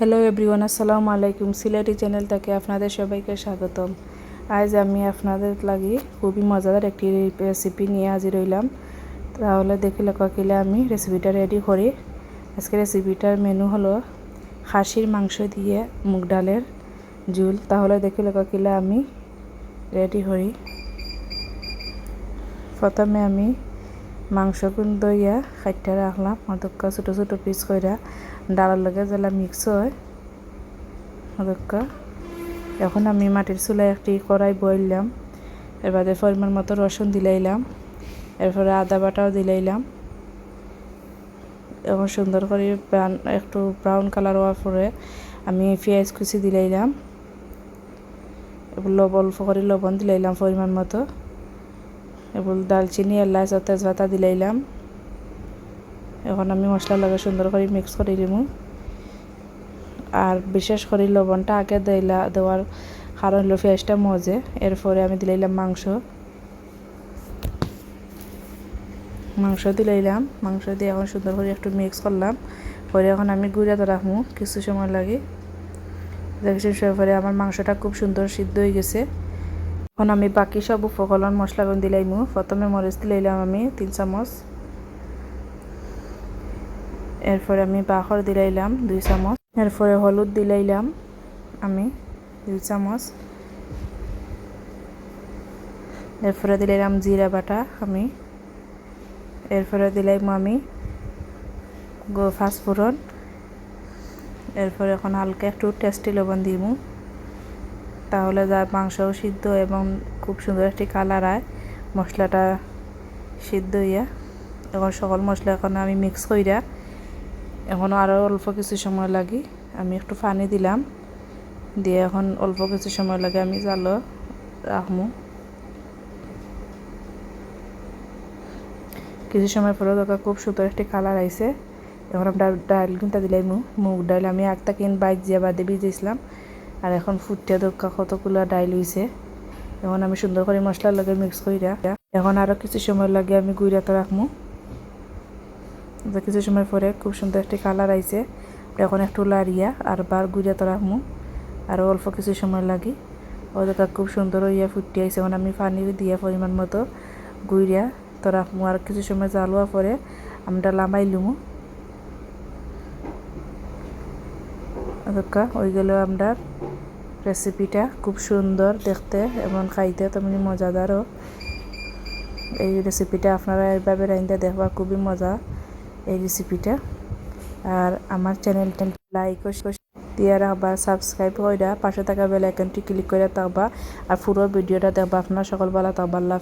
Hello everyone আসসালামু আলাইকুম Sylheti channel থেকে আপনাদের সবাইকে স্বাগতম। আজ আমি আপনাদের লাগি খুবই মজাদার একটি রেসিপি নিয়ে হাজির হইলাম। তাহলে দেখিলে কিলে আমি রেসিপিটা রেডি করি। আজকে রেসিপিটার মেনু হলো খাসির মাংস দিয়ে মুগ ডালের ঝুল। তাহলে দেখিলে কিলে আমি রেডি করি। প্রথমে আমি মাংস গুণ দইয়া খাইটা রাখলাম অদক্কা ছোটো ছোটো পিস কইরা ডালের লগে জেলা মিক্স হয়। অদক্কা এখন আমি মাটির চুলায় একটি কড়াই বইলাম এবারে পরিমাণ মতো রসুন দিলাইলাম এরপরে আদা বাটাও দিলাইলাম এখন সুন্দর করে একটু ব্রাউন কালার হওয়ার পরে আমি পেঁয়াজ কুচি দিলাইলাম লবণ অল্প করে লবণ দিলাইলাম পরিমাণ মতো। এবার দালচিনি এলাচ তেজপাতা দিলাইলাম। এখন আমি মশলা লাগে সুন্দর করে মিক্স করে দিব আর বিশেষ করে লবণটা আগে দিলা দেওয়ার কারণ হলো পেঁয়াজটা মজে, এরপরে আমি দিলাইলাম মাংস। মাংস দিলাইলাম, মাংস দিয়ে এখন সুন্দর করে একটু মিক্স করলাম। পরে এখন আমি গুঁড়াতে রাখব কিছু সময় লাগে। দেখছি পরে আমার মাংসটা খুব সুন্দর সিদ্ধ হয়ে গেছে। এখন আমি বাকি সব উপকরণ মশলাগুলো দিলাইমু প্রথমে মরিচ দিলাইলাম আমি তিন চামচ। এরপরে আমি বাখর দিলাইলাম দুই চামচ। এরপরে হলুদ দিলাইলাম আমি দুই চামচ। এরপরে দিলাইলাম জিরা বাটা আমি। এরপরে দিলাইম আমি ফাঁসফোড়ন এরপরে এখন হালকা একটু টেস্টি লবণ দিমু তাহলে যা মাংসও সিদ্ধ এবং খুব সুন্দর একটি কালার হয় মশলাটা সিদ্ধ হইয়া এখন সকল মশলা এখন আমি মিক্স কইরা এখন আরও অল্প কিছু সময় লাগি। আমি একটু পানি দিলাম। দিয়ে এখন অল্প কিছু সময় লাগে আমি জালো রাখমু কিছু সময় পরে দেখা খুব সুন্দর একটি কালার আইছে। এখন আমরা ডাইল কিনতে দিলাই মুগ ডাইল আমি একটা কিন বাইক দিয়ে বাদে ভিজেছিলাম আর এখন ফুটিয়া দোকা কতগুলো ডাইল হইছে এখন আমি সুন্দর করে মশলার লগে মিক্স কইরা, এখন আরও কিছু সময় লাগে আমি গুইরাতে রাখমু। কিছু সময় পরে খুব সুন্দর একটি কালার আইছে। এখন একটু লাড়িয়া আর বার গুইরাতে রাখমু। আরও অল্প কিছু সময় লাগি। ওদেরকে খুব সুন্দর হইয়া ফুটি আইছে। এখন আমি পানি দিয়া পরিমাণ মতো গুইরা তো রাখমু। আর কিছু সময় জালুয়া পরে আমরা লামাই লুমু। ওদেরকে ওই গেল আমরা রেসিপিটা খুব সুন্দর দেখতে এবং খাইতে তেমনি মজাদারও। এই রেসিপিটা আপনারা এইভাবে রাইন্দা দেখবা, খুবই মজা এই রেসিপিটা আর আমার চ্যানেলটা লাইক দিয়ে রাখবা সাবস্ক্রাইব করে পাশে থাকা বেল আইকনটি ক্লিক করে থাকবা। আর পুরো ভিডিওটা দেখবা, আপনার সকলবেলা থাকবা, আল্লাহ